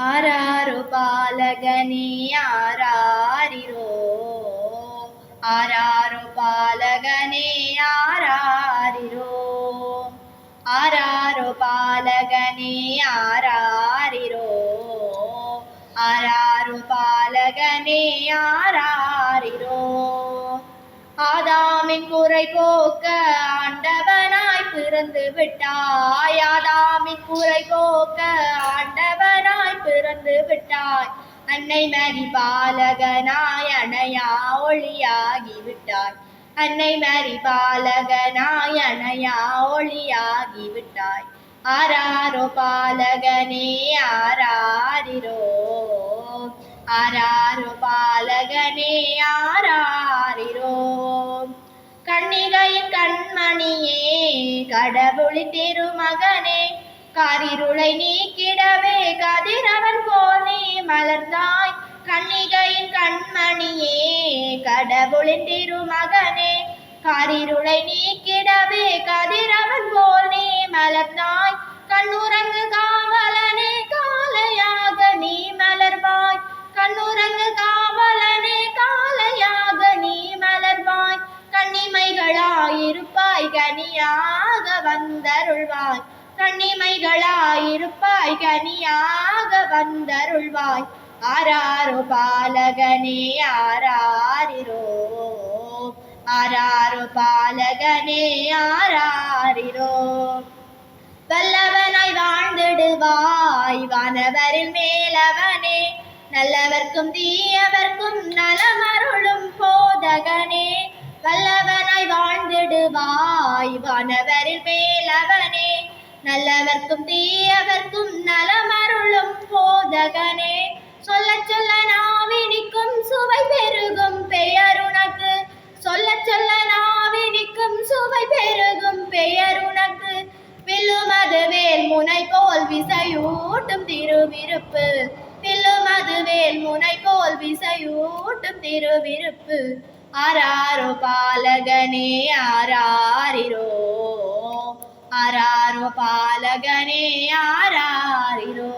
ஆராரோ பாலகனே ஆராரிரோ. ஆராரோ பாலகனே ஆராரிரோ. ஆராரோ பாலகனே ஆராரிரோ. ஆராரோ பாலகனே ஆராரிரோ. ஆதாமின் குறை போக்க ஆண்டவனாய் பிறந்து விட்டாய். ஆதாமின் குறை போக்க ஆண்டவனாய் பிறந்து விட்டாய். அன்னை மரி பாலகனாய் அணையா ஒளியாகி விட்டாய். அன்னை மரி பாலகனாய் அணையா ஒளியாகி விட்டாய். ஆராரோ பாலகனே ஆராரிரோ. ஆராரோ பாலகனே ஆராரிரோ. கண்ணிகையின் கண்மணியே கடவுளின் திருமகனே காரிருளை நீக்கிடவே கதிரவன் போல் நீ மலர்ந்தாய். கண்ணிகையின் கண்மணியே கடவுளின் திருமகனே காரிருளை நீக்கிடவே கதிரவன் போல் நீ மலர்ந்தாய். கண்ணுறங்கு காவலனே காலையாக நீ மலர்வாய். கண்ணுறங்கு காவலனே காலையாக நீ மலர்வாய். கண்ணிமைகளாயிருப்பாய் கனியாக வந்தருள்வாய். கண்ணிமைகளாயிருப்பாய் கனியாக வந்தருள்வாய். ஆராரோ பாலகனே ஆராரிரோ. ஆராரோ பாலகனே ஆராரிரோ. வல்லவனாய் வாழ்ந்திடுவாய் வானவரில் மேலவனே. நல்லவர்க்கும் தீயவர்க்கும் நலமருளும் போதகனே. வல்ல நல்லவர்க்கும் தீயவர்க்கும் நலமருளும் போதகனே. சொல்ல சொல்ல நாவினிக்கும் சுவை பெருகும் பெயர் உனக்கு சொல்ல சொல்ல நாவினிக்கும் சுவை பெருகும் பெயர் உனக்கு வில்லுமது வேல் முனை போல் விசையூட்டும் திருவிருப்பு. வில்லுமது வேல் முனை போல் விசையூட்டும் திருவிருப்பு. ஆராரோ பாலகனே ஆராரிரோ ആരാർവ പാലകനെ ആരാറിലോ